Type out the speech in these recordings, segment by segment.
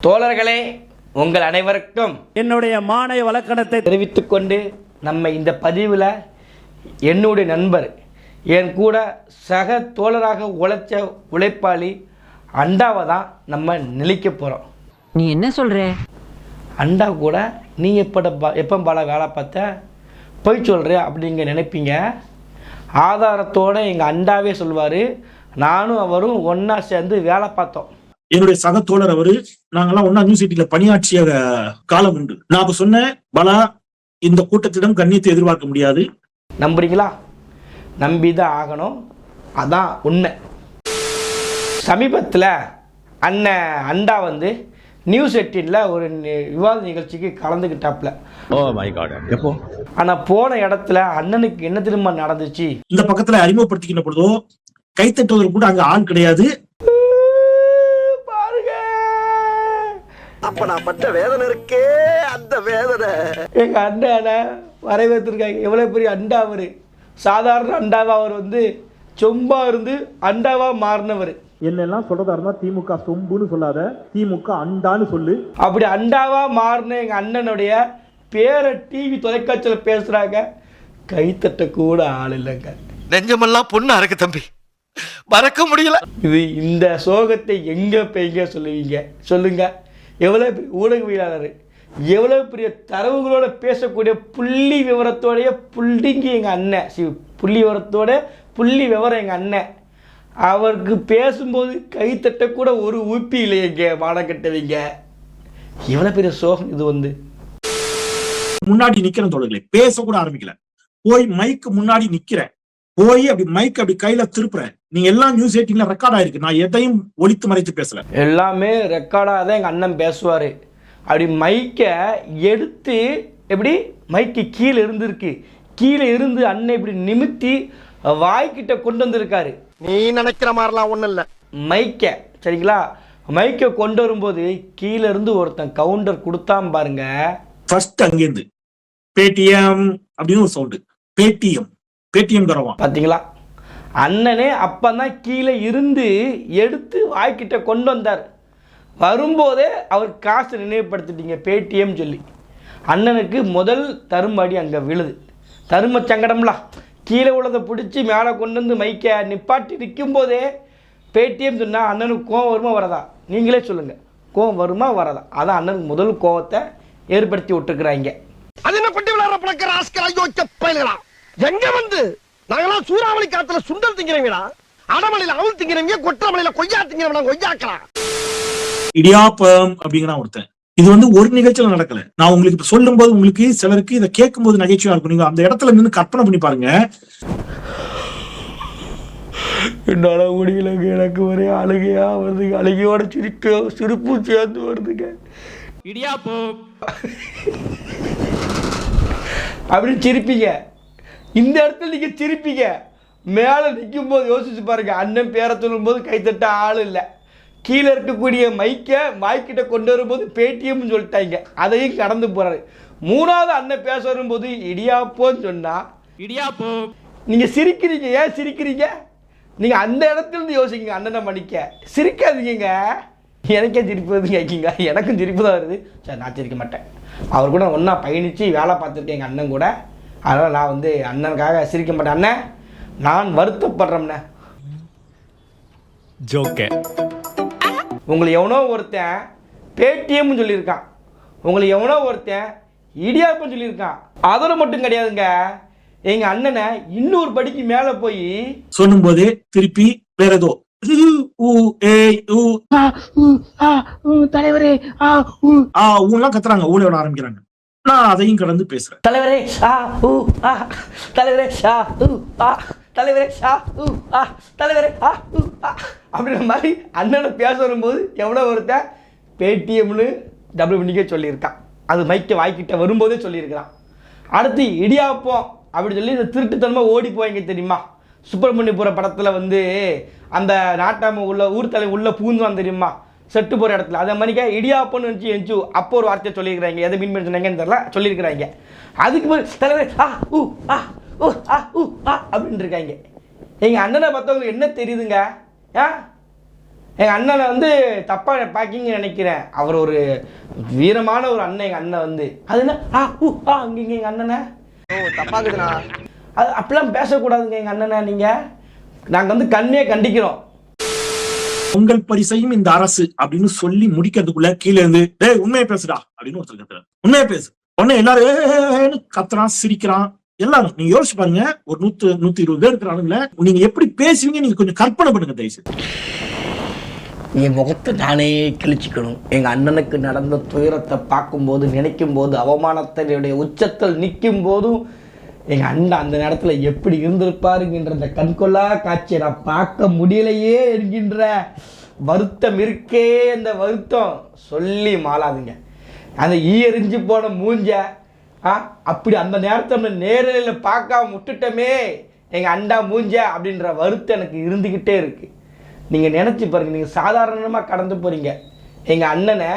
தோழர்களே உங்கள் அனைவருக்கும் என்னுடைய மானை வழக்கணத்தை தெரிவித்துக் கொண்டு நம்ம இந்த பதிவில் என்னுடைய நண்பர் என் கூட சக தோழராக உழைச்ச உழைப்பாளி அண்டாவை தான் நம்ம நிலைக்க போகிறோம் நீ என்ன சொல்ற? அண்டா கூட நீ எப்பட பா எப்போ பல வேலை பார்த்த? போய் சொல்கிற அப்படிங்க நினைப்பீங்க. ஆதாரத்தோடு எங்கள் அண்டாவே சொல்வார். நானும் அவரும் ஒன்றா சேர்ந்து வேலை பார்த்தோம். என்னுடைய சக தோழர் அவரு நாங்கெல்லாம் ஒன்னா யூனிவர்சிட்டியில பணியாற்றிய காலம் உண்டு. நான் அப்ப சொன்னேன் பலா இந்த கூட்டத்திடம் கண்ணியத்தை எதிர்பார்க்க முடியாது. நம்புறீங்களா? நம்பி தான் ஆகணும். அதான் உண்மை. சமீபத்தில் அண்ணன் அண்டா வந்து நியூஸ் எயிட்டீனில் ஒரு விவாத நிகழ்ச்சிக்கு கலந்துக்கிட்டாப்புல ஓ மை காட் எப்போ? ஆனால் போன இடத்துல அண்ணனுக்கு என்ன திரும்ப நடந்துச்சு? இந்த பக்கத்துல அறிமுகப்படுத்திக்கின்ற பொழுதோ கைத்தட்டுவதற்கு கூட அங்க ஆள் கிடையாது பாருங்க அப்ப நான் பட்ட வேதனை இருக்கே அந்த வேதனை. எங்கள் அண்ணனை வரவேற்றிருக்காங்க. எவ்வளோ பெரிய அண்டா அவர் சாதாரண அண்டாவா அவர் வந்து சொம்பா இருந்து அண்டாவா மாறினவர். என்னெல்லாம் சொல்றதா இருந்தா திமுக சொம்புன்னு சொல்லாத திமுக அண்டான்னு சொல்லு. அப்படி அண்டாவா மாறின எங்கள் அண்ணனுடைய பேரை டிவி தொலைக்காட்சியில் பேசுகிறாங்க கைத்தட்ட கூட ஆள் இல்லைங்க. நெஞ்சமெல்லாம் பொண்ணா இருக்கு தம்பி. மறக்க முடியல. இது இந்த சோகத்தை எங்கே போய்ங்க சொல்லுவீங்க? சொல்லுங்க. எவ்வளோ பெரிய ஊடகவியலாளர் எவ்வளோ பெரிய தரவுகளோட பேசக்கூடிய புள்ளி விவரத்தோடைய புள்ளிங்கி எங்கள் அண்ணன் சி புள்ளி விவரத்தோட புள்ளி விவரம் எங்கள் அண்ணன். அவருக்கு பேசும்போது கை தட்டக்கூட ஒரு ஊப்பி இல்லையங்க மானம் கட்டவீங்க எவ்வளோ பெரிய சோகம் இது வந்து. முன்னாடி நிக்கிறேன் தோழர்களே பேசக்கூட ஆரம்பிக்கல. போய் மைக்கு முன்னாடி நிக்கிறேன். போய் அப்படி மைக் அப்படி கையில திருப்புறேன். நீங்க எல்லாம் நியூஸ் எயிட்டீன்ல ரெக்கார்ட் ஆயிருக்கு. நான் எதையும் ஒளித்து மறைத்து பேசல. எல்லாமே ரெக்கார்டாக தான் எங்கள் அண்ணன் பேசுவார். அப்படி மைக்கை எடுத்து எப்படி மைக்கு கீழே இருந்திருக்கு. கீழே இருந்து அண்ணன் இப்படி நிமித்தி வாய்க்கிட்ட கொண்டு வந்திருக்காரு. நீ நினைக்கிற மாதிரிலாம் ஒண்ணும் இல்ல. மைக்கை சரிங்களா? மைக்கை கொண்டு வரும்போது கீழே இருந்து ஒருத்தன் கவுண்டர் கொடுத்தான் பாருங்க. ஃபர்ஸ்ட் அங்கேருந்து. பேடிஎம் அப்படின்னு ஒரு சவுண்டு பேடிஎம் பேடிஎம் கரவான் பார்த்தீங்களா அண்ணனே அப்பதான் கீழே இருந்து எடுத்து வாய்க்கிட்ட கொண்டு வந்தார். வரும்போதே அவர் காசு நினைவுபடுத்திட்டீங்க பேடிஎம் சொல்லி. அண்ணனுக்கு முதல் தருமடி அங்கே விழுது. தரும சங்கடம்லாம் கீழே உள்ளதை பிடிச்சி மேலே கொண்டு வந்து மைக்கை நிப்பாட்டி நிற்கும்போதே பேடிஎம் சொன்னால் அண்ணனுக்கு கோவம் வருமா வரதா? நீங்களே சொல்லுங்கள் கோவம் வருமா வரதா? அதான் அண்ணனுக்கு முதல் கோவத்தை ஏற்படுத்தி விட்டுருக்குறாங்க. அது என்ன பட்டி விளையாடுற பழக்கிற ஆஸ்கர் ஐயோ எங்க வந்து? நாங்கெல்லாம் சூறாவளி காத்துல சுண்டல் திங்கிறவங்களா அடமலையில அவள் திங்கிறவங்க கொற்றமலையில கொய்யா திங்கிறவங்க கொய்யாக்கலாம் இடியாப்பம் அப்படிங்கிறான் ஒருத்தன். இது வந்து ஒரு நிகழ்ச்சியில நடக்கல. நான் உங்களுக்கு இப்ப சொல்லும் போது உங்களுக்கு சிலருக்கு இதை கேட்கும் போது நகைச்சுவையா இருக்கும். நீங்க அந்த இடத்துல நின்று கற்பனை பண்ணி பாருங்க. என்னால் முடியலங்க எனக்கு ஒரே அழுகையா வருதுங்க அழுகையோட சிரிக்க சிரிப்பும் சேர்ந்து வருதுங்க. அப்படி சிரிப்பீங்க. இந்த இடத்துல நீங்க சிரிப்பீங்க மேலே நிற்கும் போது யோசிச்சு பாருங்க அண்ணன் பேரை சொல்லும்போது கைத்தட்ட ஆள் இல்லை. கீழே இருக்கக்கூடிய மைக்கை மைக்கிட்ட கொண்டு வரும்போது பேடிஎம்னு சொல்லிட்டாங்க. அதையும் கடந்து போறாரு. மூணாவது அண்ணன் பேச வரும்போது இடியாப்போன்னு சொன்னா இடியாப்போ? நீங்க சிரிக்கிறீங்க. ஏன் சிரிக்கிறீங்க? நீங்க அந்த இடத்துல இருந்து யோசிங்க அண்ணனை மன்னிக்க. சிரிக்காதீங்க எனக்கே சிரிப்பு வருது கேட்கிங்க எனக்கும் சிரிப்பு தான் வருது. சரி நான் சிரிக்க மாட்டேன். அவர் கூட ஒன்றா பயணித்து வேலை பார்த்துருக்கேன் எங்கள் அண்ணன் கூட. அதனால் நான் வந்து அண்ணனுக்காக சிரிக்க மாட்டேன். அண்ணன் நான் வருத்தப்படுறேன்னே ஜோக்கே. உங்களை எவனோ ஒருத்தன் பேடிஎம்னு சொல்லியிருக்கான். உங்களை எவனோ ஒருத்தன் இடியாப்பம் சொல்லியிருக்கான். அதோட மட்டும் கிடையாதுங்க. எங்கள் அண்ணனை இன்னொரு படிக்கு மேலே போய் சொல்லும் போதே திருப்பி வேற ஏதோ. தலைவரே கத்துறாங்க. ஊழ ஆரம்பிக்கிறாங்க. நான் அதையும் கடந்து பேசுறேன். தலைவரே ஆ ஊ ஆ தலைவரே ஆ ஊ ஆ தலைவரே ஆ ஊ ஆ தலைவரே ஆ ஊ ஆ. அப்படின்ற மாதிரி அண்ணனை பேச வரும்போது எவ்வளோ ஒருத்தன் பேடிஎம்னு டபுள் பண்ணிக்கே சொல்லியிருக்கான். அது மைக்கை வாய்க்கிட்ட வரும்போதே சொல்லியிருக்கிறான். அடுத்து இடியாப்பம் அப்படி சொல்லி இந்த திருட்டுத்தனமாக ஓடி போவாங்க தெரியுமா? சுப்பிரமணியபுர படத்தில் வந்து அந்த நாட்டாம உள்ள ஊர் தலை உள்ள பூந்துவான் தெரியுமா? செட்டு போகிற இடத்துல. அதே மாதிரிக்கா இடியாப்பம்னு நினச்சி எஞ்சி அப்போ ஒரு வார்த்தையை சொல்லியிருக்கிறாங்க. எதை மீன் பண்ணி சொன்னாங்கன்னு தெரியல. சொல்லியிருக்கிறாங்க. அதுக்கு தலைவர் ஆ ஊ ஆ ஊ ஆ ஊ ஆ அப்படின்னு இருக்காங்க. எங்கள் அண்ணனை பார்த்தவங்களுக்கு என்ன தெரியுதுங்க? ஆ? எங்கள் அண்ணனை வந்து தப்பாக பார்க்கிங்க நினைக்கிறேன். அவர் ஒரு வீரமான ஒரு அண்ணன் எங்கள் அண்ணன் வந்து. அது என்ன? ஆ ஊ ஆ இங்கே எங்கள் அண்ணனை. தப்பாக்குதுண்ணா அது அப்படிலாம் பேசக்கூடாதுங்க எங்கள் அண்ணனை நீங்கள் நாங்கள் வந்து கண்ணே கண்டிக்கிறோம். பொங்கல் பரிசையும் இந்த அரசு அப்படின்னு சொல்லி முடிக்கிறதுக்குள்ள கீழே இருந்து டேய் உண்மையை பேசுடா அப்படின்னு ஒருத்தர் கத்துறாரு உண்மையை பேசு. உடனே எல்லாரும் கத்துறான் சிரிக்கிறான். எல்லாரும் நீங்க யோசிச்சு பாருங்க ஒரு நூத்து நூத்தி இருபது பேர் இருக்கிறானுங்கள நீங்க எப்படி பேசுவீங்க நீங்க கொஞ்சம் கற்பனை பண்ணுங்க தயவுசெய்து. என் முகத்தை நானே கிழிச்சிக்கணும். எங்கள் அண்ணனுக்கு நடந்த துயரத்தை பார்க்கும்போது நினைக்கும் போது அவமானத்தினுடைய உச்சத்தில் நிற்கும் போதும் எங்கள் அண்ணன் அந்த நேரத்தில் எப்படி இருந்திருப்பாருங்கிற அந்த கண்கொள்ளா காட்சியை நான் பார்க்க முடியலையே என்கின்ற வருத்தம் இருக்கே அந்த வருத்தம். சொல்லி மாளாதுங்க. அந்த ஈயறிஞ்சு போன மூஞ்ச ஆ அப்படி அந்த நேரத்தை நேரில் நேரலையில் பார்க்காம விட்டுட்டோமே எங்கள் அண்டா மூஞ்ச அப்படின்ற வருத்தம் எனக்கு இருந்துக்கிட்டே இருக்குது நீங்கள் நினச்சி பாருங்கள் நீங்கள் சாதாரணமாக கடந்து போகிறீங்க எங்கள் அண்ணனை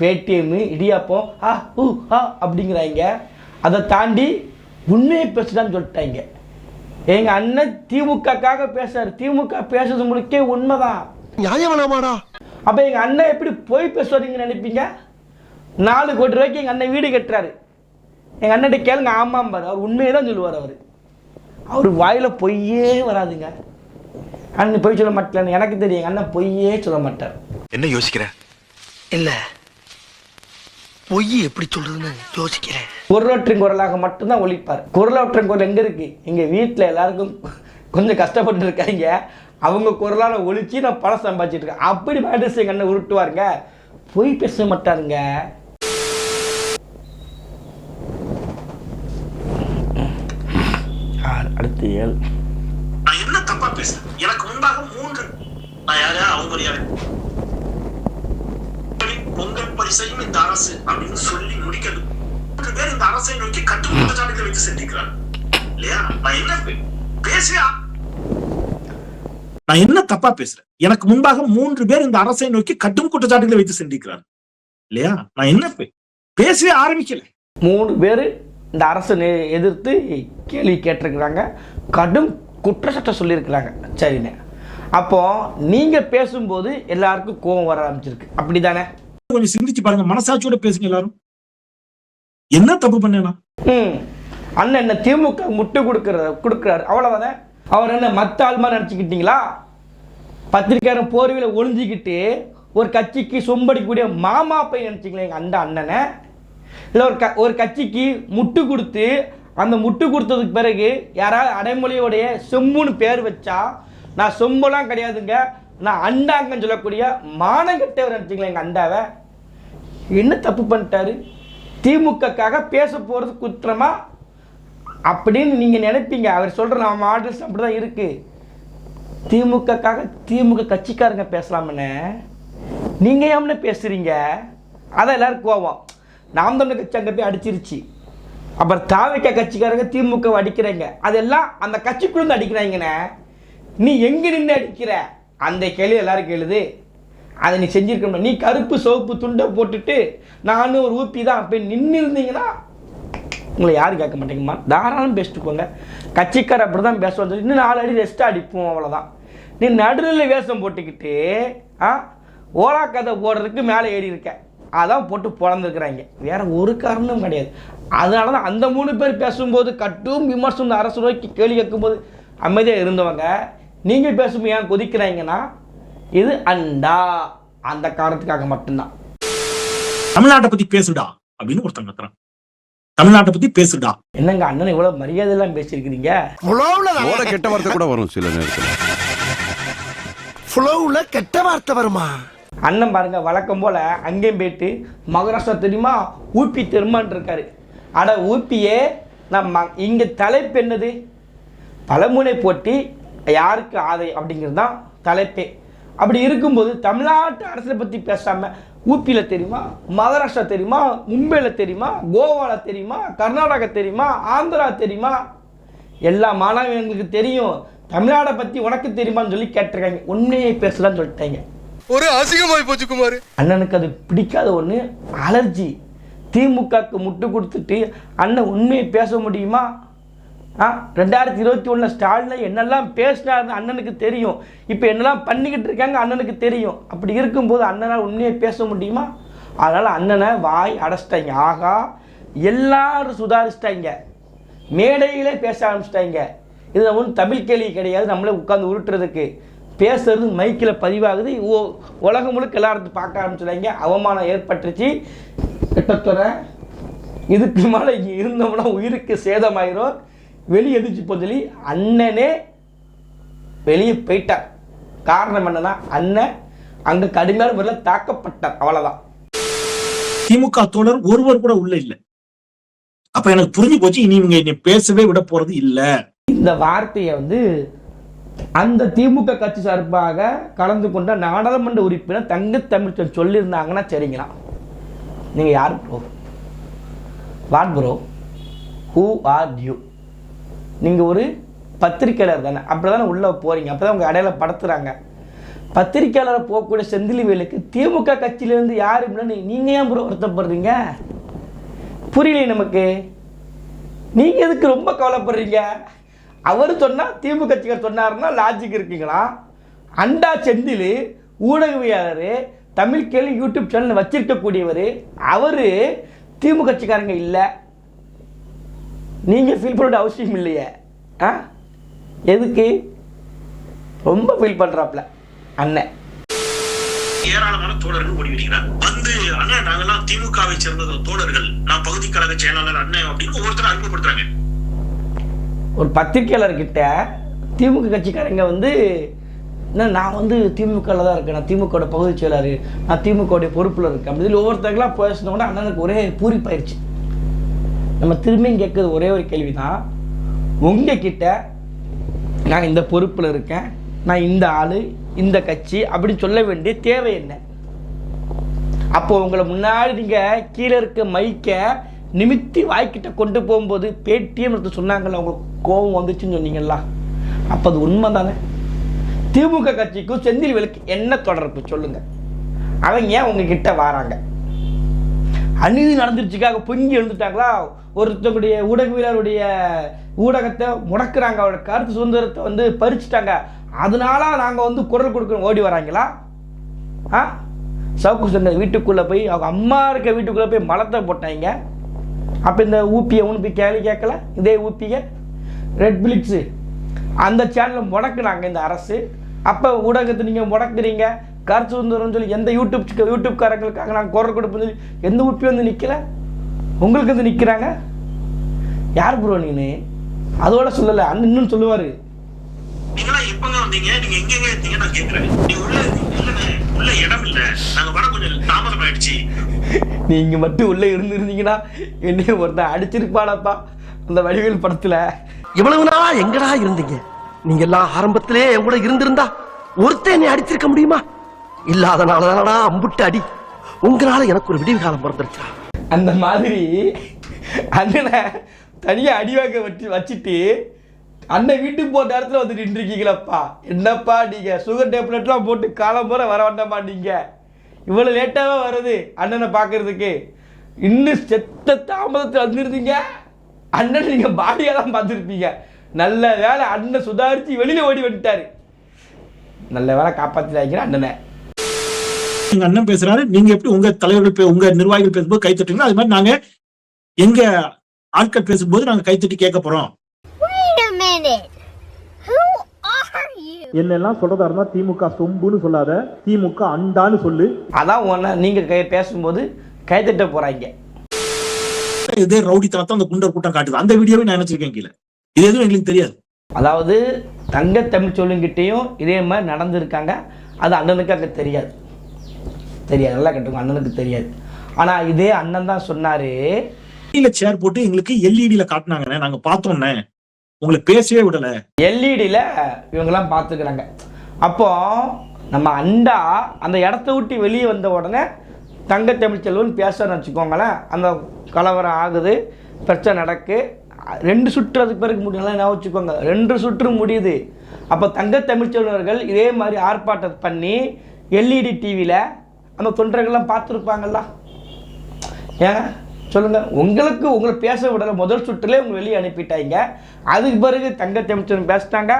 பேடிஎம்மு இடியாப்பம் ஆ ஊ ஆ அப்படிங்கிறாங்க. அதை தாண்டி உண்மையை பேசுதான்னு சொல்லிட்டாங்க. எங்கள் அண்ணன் திமுகக்காக பேசுறாரு. திமுக பேசுறது முழுக்கே உண்மைதான். நியாயம் வேணாமாடா அப்போ எங்கள் அண்ணன் எப்படி போய் பேசுவாருங்கன்னு நினைப்பீங்க? நாலு கோடி ரூபாய்க்கு எங்கள் அண்ணன் வீடு கட்டுறாரு. எங்கள் அண்ணன் கேளுங்க ஆமாம் பாரு. அவர் உண்மையை தான் சொல்லுவார் அவர். அவர் வாயில் பொய்யே வராதுங்க. அண்ணன் பொய் சொல்ல மாட்டேன் எனக்கு தெரியும். எங்கள் அண்ணன் பொய்யே சொல்ல மாட்டார். என்ன யோசிக்கிற? இல்ல. பொய் எப்படி சொல்றதுன்னு யோசிக்கிறேன். குரலொற்றின் குரலாக மட்டும்தான் ஒழிப்பார் குரலொற்றின் குரல் எங்கே இருக்கு? எங்கள் வீட்டில் எல்லாருக்கும் கொஞ்சம் கஷ்டப்பட்டு இருக்காங்க அவங்க குரலால் ஒழிச்சு நான் பணம் சம்பாதிச்சிட்டு இருக்கேன். அப்படி மேட்டர்ஸ் எங்கள் அண்ணன் உருட்டுவாருங்க. பொய் பேச மாட்டாருங்க. அடுத்து ஏழு. நான் என்ன தப்பா பேசுறேன்? எனக்கு முன்பாக மூன்று. நான் யாரா அவங்க யாரு? பொங்கல் பரிசையும் இந்த அரசு அப்படின்னு சொல்லி முடிக்கணும். மூன்று பேர் இந்த அரசை நோக்கி கட்டும் குற்றச்சாட்டுகளை வைத்து இல்லையா? நான் என்ன பே- பேசுவியா நான் என்ன தப்பா பேசுறேன்? எனக்கு முன்பாக மூன்று பேர் இந்த அரசை நோக்கி கட்டும் குற்றச்சாட்டுகளை வைத்து சென்றிருக்கிறார் இல்லையா? நான் என்ன பேசவே ஆரம்பிக்கல. மூணு பேர் இந்த அரசை எதிர்த்து கேள்வி கேட்டிருக்கிறாங்க. கடும் குற்றச்சாட்டை சொல்லியிருக்கிறாங்க. சரிண்ணே. அப்போ நீங்கள் பேசும்போது எல்லாருக்கும் கோபம் வர ஆரம்பிச்சிருக்கு. அப்படி தானே கொஞ்சம் சிந்திச்சு பாருங்க. மனசாட்சியோட பேசுங்க எல்லாரும். என்ன தப்பு பண்ணேனா? ம். அண்ணன் என்ன திமுக முட்டு கொடுக்குற கொடுக்குறாரு. அவ்வளவுதானே? அவர் என்ன மத்த ஆள் மாதிரி நினச்சிக்கிட்டீங்களா பத்திரிக்கையாளர் போர்வையில் ஒளிஞ்சிக்கிட்டு ஒரு கட்சிக்கு சொம்படிக்கக்கூடிய மாமா பையன் நினச்சிங்களே எங்கள் அந்த அண்ணனை. இல்லை ஒரு க ஒரு கட்சிக்கு முட்டு கொடுத்து அந்த முட்டு கொடுத்ததுக்கு பிறகு யாராவது அடைமொழியோடைய செம்முன்னு பேர் வச்சா நான் சொம்பெல்லாம் கிடையாதுங்க. நான் அண்டாங்கன்னு சொல்லக்கூடிய மானங்கட்டவர் நினச்சிங்களே எங்கள் அண்டாவை. என்ன தப்பு பண்ணிட்டாரு? திமுகக்காக பேச போகிறது குற்றமா? அப்படின்னு நீங்கள் நினைப்பீங்க. அவர் சொல்கிற நம்ம ஆர்டர்ஸ் அப்படி தான் இருக்குது திமுகக்காக திமுக கட்சிக்காரங்க பேசலாமண்ணே நீங்கள் ஏம்னே பேசுகிறீங்க அதான் எல்லோரும் கோவம். நாம் தமிழ் கட்சி அங்கே போய் அடிச்சிருச்சு. அப்புறம் தாவிக்க கட்சிக்காரங்க திமுக அடிக்கிறாங்க. அதெல்லாம் அந்த கட்சிக்குள்ளேருந்து அடிக்கிறாங்கண்ணே. நீ எங்கே நின்று அடிக்கிற? அந்த கேள்வி எல்லாரும் கேளுது அதை நீ செஞ்சிருக்கணும் நீ கருப்பு சிவப்பு துண்டை போட்டுட்டு நானும் ஒரு ஊப்பி தான் அப்போ நின்று இருந்தீங்கன்னா உங்களை யாரும் கேட்க மாட்டேங்கம்மா தாராளம் பேசிட்டு போங்க கட்சிக்கார அப்படி தான் பேசுவாங்க இன்னும் நாலு அடி ரெஸ்ட் அடிப்போம் அவ்வளோதான் நீ நடுநிலை வேஷம் போட்டுக்கிட்டு ஆ ஓலா கதை போடுறதுக்கு மேலே ஏறி இருக்க. அதான் போட்டு பிறந்திருக்கிறாங்க வேற ஒரு காரணமும் கிடையாது. அதனால தான் அந்த மூணு பேர் பேசும்போது கட்டும் விமர்சனம் அரசு நோக்கி கேள்வி கேட்கும்போது அமைதியாக இருந்தவங்க நீங்கள் பேசும்போது ஏன் கொதிக்கிறாங்கன்னா இது அண்டா. அந்த காரணத்துக்காக மட்டும்தான். தமிழ்நாட்டை பத்தி பேசுடா அப்படின்னு ஒருத்தன் கத்துறான். தமிழ்நாட்டை பத்தி பேசுடா. என்னங்க அண்ணன் இவ்வளோ மரியாதையெல்லாம் பேசியிருக்கிறீங்க? ஓட கெட்ட வார்த்தை கூட வரும் சில நேரத்துல. ஃப்ளோவுல கெட்ட வார்த்தை வருமா? அண்ணன் பாருங்க வழக்கம் போல அங்கேயும் போயிட்டு மகாராஷ்டிரா தெரியுமா? ஊப்பி தெரியுமான் இருக்காரு. அட ஊப்பியே நம்ம இங்கே தலைப்பு என்னது? பலமுனை போட்டி யாருக்கு ஆதை அப்படிங்கிறது தான் தலைப்பே. அப்படி இருக்கும்போது தமிழ்நாட்டு அரசியலை பற்றி பேசாமல் ஊப்பியில் தெரியுமா மகாராஷ்டிரா தெரியுமா மும்பையில் தெரியுமா கோவாவில் தெரியுமா கர்நாடகா தெரியுமா ஆந்திரா தெரியுமா? எல்லா மாணவர்களுக்கு தெரியும். தமிழ்நாடை பற்றி உனக்கு தெரியுமான்னு சொல்லி கேட்டிருக்காங்க. உண்மையை பேசலாம்னு சொல்லிட்டாங்க. ஒரு அசிங்கமாய் போச்சு குமார். அண்ணனுக்கு அது பிடிக்காத ஒன்று அலர்ஜி. திமுகக்கு முட்டு கொடுத்துட்டு அண்ணன் உண்மையை பேச முடியுமா? ரெண்டாயிரத்தி இருபத்தி ஒன்றில் ஸ்டாலின் என்னெல்லாம் பேசினாருன்னு அண்ணனுக்கு தெரியும். இப்போ என்னெல்லாம் பண்ணிக்கிட்டு இருக்காங்க அண்ணனுக்கு தெரியும். அப்படி இருக்கும்போது அண்ணனால் உண்மையை பேச முடியுமா? அதனால் அண்ணனை வாய் அடைச்சிட்டாங்க. ஆகா எல்லாரும் சுதாரிச்சிட்டாங்க. மேடையிலே பேச ஆரம்பிச்சிட்டாங்க. இது ஒன்றும் தமிழ் கேள்வி கிடையாது. நம்மளே உட்காந்து உருட்டுறதுக்கு. பேசுறது மைக்கில் பதிவாகுது. ஓ- உலகம் முழுக்க எல்லாரும் பார்க்க ஆரம்பிச்சிட்டாங்க. அவமானம் ஏற்பட்டுச்சு கிட்டத்தட்ட இதுக்கு மேலே இங்கே இருந்தோம்னா உயிருக்கு சேதமாயிரும். வெளியே போய் சொல்லி அண்ணனே வெளியே போயிட்டார். காரணம் என்னன்னா அண்ணன் அங்கே கடுமையான முறையில் தாக்கப்பட்டார். அவ்வளோதான் திமுக தோழர் ஒருவர் கூட உள்ள இல்ல. அப்ப எனக்கு புரிஞ்சு போச்சு இனி இவங்க என்னை பேசவே விட போறது இல்ல. இந்த வார்த்தையை வந்து அந்த திமுக கட்சி சார்பாக கலந்து கொண்ட நாடாளுமன்ற உறுப்பினர் தங்க தமிழ்ச்சன் சொல்லியிருந்தாங்கன்னா சரிங்களா? நீங்கள் யார் bro what bro who are you நீங்கள் ஒரு பத்திரிக்கையாளர் தானே. அப்படி தானே உள்ளே போகிறீங்க அப்போ தான் உங்கள் அடையாள படுத்துகிறாங்க பத்திரிக்கையாளரை போகக்கூடிய செந்தில்வேலுக்கு திமுக கட்சியிலேருந்து யார் இப்படின்னு நீங்கள் ஏன் ப்ரோ வருத்தப்படுறீங்க? புரியலையே நமக்கு. நீங்கள் எதுக்கு ரொம்ப கவலைப்படுறீங்க? அவர் சொன்னால் திமுக கட்சிக்கார் சொன்னாருன்னா லாஜிக் இருக்கீங்களா? அண்டா செந்தில் ஊடகவியாளர் தமிழ் கேள்வி யூடியூப் சேனல் வச்சிருக்கக்கூடியவர் அவர் திமுக கட்சிக்காரங்க இல்லை. நீங்கள் ஃபீல் பண்ண அவசியம் இல்லையே. ஆ? எதுக்கு? ரொம்ப ஃபீல் பண்ணுறாப்புல அண்ணன். ஏராளமான தோழர்கள் ஓடி வருகிறார். வந்து அண்ணன் நாங்கெல்லாம் திமுகவை சேர்ந்த தோழர்கள். நான் பகுதி கழக செயலாளர் அண்ணன் அப்படின்னு ஒவ்வொருத்தரும் அறிமுகப்படுத்துறாங்க. ஒரு பத்திரிக்கையாளர்கிட்ட திமுக கட்சிக்காரங்க வந்து நான் வந்து திமுகவில் தான் இருக்கேன். நான் திமுகவோட பகுதி செயலாளர். நான் திமுகவுடைய பொறுப்பில் இருக்கேன். அப்படி சொல்லி ஒவ்வொருத்தங்களாம் பேசினோட அண்ணனுக்கு ஒரே பூரிப்பாயிருச்சு. நம்ம திரும்பியும் கேட்குறது ஒரே ஒரு கேள்வி தான் உங்ககிட்ட நான் இந்த பொறுப்பில் இருக்கேன் நான் இந்த ஆள் இந்த கட்சி அப்படின்னு சொல்ல வேண்டிய தேவை என்ன? அப்போ உங்களை முன்னாடி நீங்கள் கீழே இருக்க மைக்கை நிமித்தி வாய்க்கிட்ட கொண்டு போகும்போது பேடிஎம் எடுத்து சொன்னாங்கல்ல உங்களுக்கு கோபம் வந்துச்சுன்னு சொன்னீங்களா அப்போ அது உண்மை தானே திமுக கட்சிக்கும் செந்தில் விளக்கு என்ன தொடர்பு சொல்லுங்கள் அவங்க ஏன் உங்ககிட்ட வராங்க? அநீதி நடந்துருச்சுக்காக பொங்கி எழுந்துட்டாங்களா? ஒருத்தருடைய ஊடகவியலருடைய ஊடகத்தை முடக்குறாங்க. அவரோட கருத்து சுதந்திரத்தை வந்து பறிச்சுட்டாங்க. அதனால நாங்கள் வந்து குரல் கொடுக்கணும் ஓடி வராங்களா? ஆ? சவுக்கு சொன்ன வீட்டுக்குள்ளே போய் அவங்க அம்மா இருக்க வீட்டுக்குள்ளே போய் மலத்தை போட்டாங்க. அப்போ இந்த ஊப்பியை ஒன்று போய் கேள்வி கேட்கல? இதே ஊப்பியை? ரெட் பிளிக்ஸு அந்த சேனலை முடக்குனாங்க இந்த அரசு. அப்போ ஊடகத்தை நீங்கள் முடக்குறீங்க. கருத்து சுதந்திரம்னு சொல்லி எந்த யூடியூப் யூடியூப்காரங்களுக்காக நாங்கள் குரல் கொடுப்போம்னு சொல்லி எந்த ஊப்பி வந்து நிற்கல உங்களுக்கு வந்து நிற்கிறாங்க யார் ப்ரோ நீனு? அதோட சொல்லலை. அண்ணன் இன்னும் சொல்லுவார். நீங்களாம் எப்பங்க வந்தீங்க. நீங்க எங்கெங்க இருந்தீங்க நான் கேக்குறேன். நீங்க உள்ள இல்லண்ணே உள்ள இடம் இல்ல. நாங்க வர கொஞ்சம் தாமதம் ஆயிடுச்சு நீங்க மட்டும் உள்ளே இருந்திருந்தீங்கன்னா என்னைய ஒருத்தன் அடிச்சிருப்பானப்பா அந்த வடிவேல் படத்துல. இவ்வளவு நாளா எங்கடா இருந்தீங்க? நீங்க எல்லாம் ஆரம்பத்திலே என் கூட இருந்திருந்தா ஒருத்தன் என்னை அடிச்சிருக்க முடியுமா? இல்லாதனாலதானடா அம்புட்டு அடி. உங்களால எனக்கு ஒரு விடிவு காலம் பிறந்துருச்சா அந்த மாதிரி அண்ணனை தனியாக அடி வாங்க வச்சு வச்சுட்டு அண்ணன் வீட்டுக்கு போட்ட இடத்துல வந்து நின்றுருக்கீங்களப்பா. என்னப்பா நீங்கள் சுகர் டேப்லெட்லாம் போட்டு காலம் போற வர வேண்டாமா நீங்கள் இவ்வளோ லேட்டாவே வருது அண்ணனை பார்க்கறதுக்கு இன்னும் செத்த தாமதத்தில் வந்துருந்தீங்க? அண்ணன் நீங்கள் பாடியாக தான் பார்த்துருப்பீங்க. நல்ல வேலை அண்ணன் சுதாரித்து வெளியில் ஓடி வந்துட்டார். நல்ல வேலை காப்பாற்றினாங்க அண்ணனை. எங்க அண்ணன் பேசுறாரு. நீங்க எப்படி உங்க தலைவர்கள் பே- உங்க நிர்வாகிகள் பேசும்போது கை தட்டுறீங்களோ? அது மாதிரி நாங்க எங்க ஆட்கள் பேசும்போது நாங்க கைத்தட்டி கேட்க போறோம்? என்னெல்லாம் சொல்றதா இருந்தா திமுக சொம்புன்னு சொல்லாத. திமுக அண்டான்னு சொல்லு. அதான் ஒன்று நீங்கள் கை பேசும்போது கைத்தட்ட போகிறாங்க இதே ரவுடித்தனத்தை அந்த குண்டர் கூட்டம் காட்டுது. அந்த வீடியோவை நான் நினைச்சிருக்கேன் கீழே. இது எதுவும் எங்களுக்கு தெரியாது. அதாவது தங்க தமிழ் சொல்லுங்கிட்டேயும் இதே மாதிரி நடந்திருக்காங்க. அது அண்ணனுக்கு அங்கே தெரியாது. தெரியாது. நல்லா கட்டுங்க அண்ணனுக்கு தெரியாது. ஆனால் இதே அண்ணன் தான் சொன்னார். சேர் போட்டு எங்களுக்கு எல்இடியில காட்டினாங்கண்ணே. நாங்க பார்த்தோம்ண்ணே. உங்களை பேசவே விடல. எல்இடியில் இவங்கெல்லாம் பார்த்துக்கிறாங்க. அப்போ நம்ம அண்டா அந்த இடத்த விட்டு வெளியே வந்த உடனே தங்க தமிழ்ச்செல்வன் பேசன்னு வச்சுக்கோங்களேன். அந்த கலவரம் ஆகுது. பிரச்சனை நடக்கு. ரெண்டு சுற்று அதுக்கு பிறகு என்ன வச்சுக்கோங்க. ரெண்டு சுற்று முடியுது. அப்போ தங்க தமிழ்ச்செல்வர்கள் இதே மாதிரி ஆர்ப்பாட்டம் பண்ணி எல்இடி டிவியில் அந்த தொண்டர்கள்லாம் பார்த்துருப்பாங்கல்ல. ஏங்க சொல்லுங்கள் உங்களுக்கு உங்களை பேச விடல. முதல் சுற்றுலேயே உங்களை வெளியே அனுப்பிட்டாங்க. அதுக்கு பிறகு தங்க தமிழ்ச்சன் பேசிட்டாங்க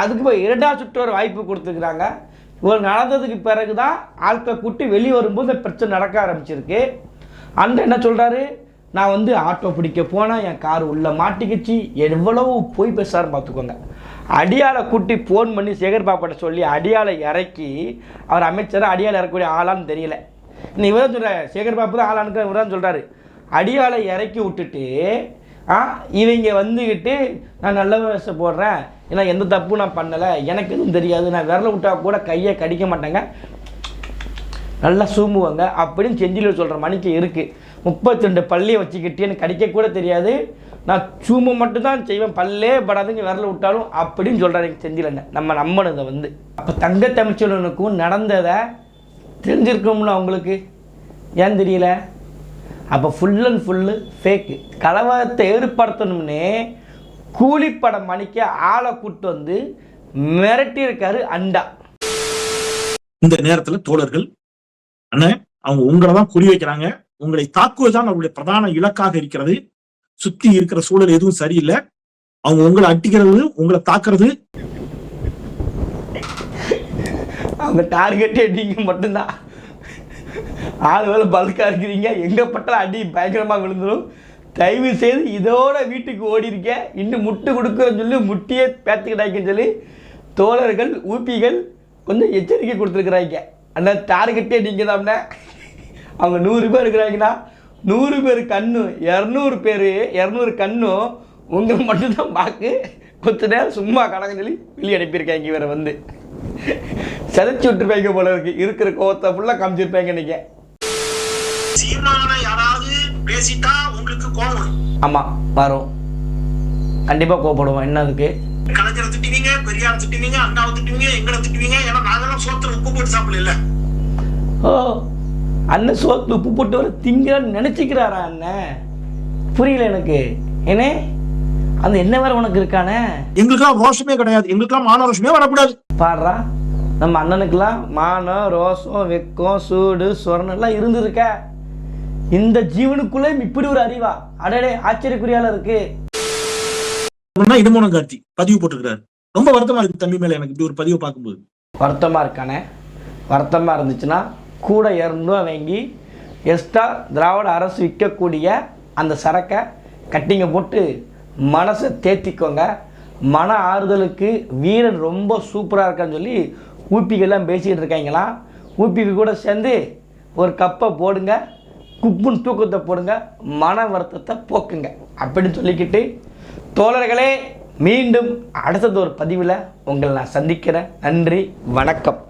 அதுக்கு போய் இரண்டாவது சுற்று ஒரு வாய்ப்பு கொடுத்துருக்குறாங்க. இவர் நடந்ததுக்கு பிறகு தான் ஆட்களை கூட்டி வெளியே வரும்போது இந்த பிரச்சனை நடக்க ஆரம்பிச்சிருக்கு. அந்த என்ன சொல்கிறாரு நான் வந்து ஆட்டோ பிடிக்க போனேன். என் கார் உள்ளே மாட்டிக்கிச்சு. எவ்வளவு போய் பேசாரு பார்த்துக்கோங்க. அடியாளை கூட்டி ஃபோன் பண்ணி சேகர் பாப்பாட்ட சொல்லி அடியாளை இறக்கி அவர் அமைச்சராக அடியாளை இறக்கக்கூடிய ஆளான்னு தெரியல. இன்னும் இவர் தான் சொல்கிறார் சேகர் பாப்பு தான் ஆளானுக்கு இவர் தான் சொல்கிறாரு அடியாளை இறக்கி விட்டுட்டு ஆ இவங்க வந்துக்கிட்டு நான் நல்ல வேஷ போடுறேன் ஏன்னா எந்த தப்பும் நான் பண்ணலை எனக்கு எதுவும் தெரியாது நான் விரல விட்டா கூட கையை கடிக்க மாட்டேங்க. நல்லா சூம்புவாங்க. அப்படின்னு செஞ்சியில் சொல்கிற மணிக்கு இருக்குது முப்பத்தி ரெண்டு பள்ளியை வச்சுக்கிட்டு எனக்கு கடிக்க கூட தெரியாது. நான் சூம்பு மட்டும்தான் செய்வேன். பல்லே படாதுங்க விரல விட்டாலும் அப்படின்னு சொல்கிறாரு எனக்கு செஞ்சிலங்க நம்ம நம்பினதை வந்து. அப்போ தங்க தமிழ்ச்செல்வனுக்கும் நடந்ததை தெரிஞ்சிருக்கோம்ல அவங்களுக்கு. ஏன் தெரியல? அப்போ ஃபுல் அண்ட் ஃபுல்லு ஃபேக்கு கலவரத்தை ஏற்படுத்தணும்னே கூலிப்படம் மணிக்க ஆளை கூட்டு வந்து மிரட்டியிருக்காரு அண்டா. இந்த நேரத்தில் தோழர்கள் அண்ணன் அவங்க உங்களை தான் குறி வைக்கிறாங்க. உங்களை தாக்குவதுதான் அவருடைய பிரதான இலக்காக இருக்கிறது. சுத்தி இருக்கிற சூழல் எதுவும் சரியில்லை. அவங்க உங்களை அட்டிக்கிறது உங்களை தாக்குறது. அவங்க டார்கெட்டே நீங்கள் மட்டும்தான். ஆள் வேலை பல்காக இருக்கிறீங்க. எங்கே அடி பயங்கரமாக விழுந்துடும் தயவு செய்து இதோட வீட்டுக்கு ஓடி இருக்கேன் இன்னும் முட்டு கொடுக்குறேன்னு சொல்லி முட்டியே பேத்துக்கிட்டாங்கன்னு சொல்லி தோழர்கள் ஊப்பிகள் கொஞ்சம் எச்சரிக்கை கொடுத்துருக்குறாங்க. அண்ணா டார்கெட்டே நீங்கள் தான் அவங்க நூறு பேர் இருக்கிறாங்கன்னா நூறு பேர் கண்ணும் இரநூறு பேர் இரநூறு கண்ணும் உங்களை மட்டும்தான் பார்க்கு நேரம் சும்மா கடங்க சொல்லி வெளியே அனுப்பியிருக்காங்க இவரை வந்து. சிதைச்சி விட்டுருப்பாங்க போல இருக்கு. இருக்கிற கோவத்தை ஃபுல்லாக காமிச்சிருப்பாங்க சீமான யாராவது பேசிட்டா உங்களுக்கு கோவம் ஆமாம் வரும். கண்டிப்பாக கோவப்படுவோம். என்ன அதுக்கு? கலைஞரை திட்டுவீங்க பெரியார் திட்டுவீங்க அண்ணாவை திட்டுவீங்க எங்களை திட்டுவீங்க ஏன்னா நாங்கெல்லாம் சோத்துல உப்பு போட்டு சாப்பிடல ஓ அண்ணன் சோத்து உப்பு போட்டு வர திங்கன்னு நினச்சிக்கிறாரா அண்ணன் புரியல எனக்கு. ஏனே அந்த என்ன வேற உனக்கு இருக்கானே? எங்களுக்கெல்லாம் ரோஷமே கிடையாது. எங்களுக்கெல்லாம் மான ரோஷமே வரக்கூடாது. பாடுறா. நம்ம அண்ணனுக்கெல்லாம் மானம் ரோசம் வெக்கம் சூடு சொரணம் எல்லாம் இருந்திருக்க. இந்த ஜீவனுக்குள்ளே இப்படி ஒரு அறிவா? அடடே ஆச்சரியக்குரியால இருக்கு. அப்படின்னா இடுமோன கார்த்தி பதிவு போட்டுக்கிறாரு ரொம்ப வருத்தமா இருக்கு தம்பி மேல எனக்கு இப்படி ஒரு பதிவை பார்க்கும்போது. வருத்தமாக இருக்கானே? வருத்தமாக இருந்துச்சுன்னா கூட இரநூறுவா வாங்கி எக்ஸ்ட்ரா திராவிட அரசு விற்கக்கூடிய அந்த சரக்கை கட்டிங்க போட்டு மனசை தேத்திக்கோங்க. மன ஆறுதலுக்கு வீரன் ரொம்ப சூப்பராக இருக்கான்னு சொல்லி ஊப்பிக்கெல்லாம் பேசிக்கிட்டு இருக்காங்களாம். ஊப்பிக்கு கூட சேர்ந்து ஒரு கப்பை போடுங்க குப்புன்னு தூக்கத்தை போடுங்க மன வருத்தத்தை போக்குங்க அப்படின்னு சொல்லிக்கிட்டு தோழர்களே மீண்டும் அடுத்தது ஒரு பதிவில் உங்களை நான் சந்திக்கிறேன். நன்றி வணக்கம்.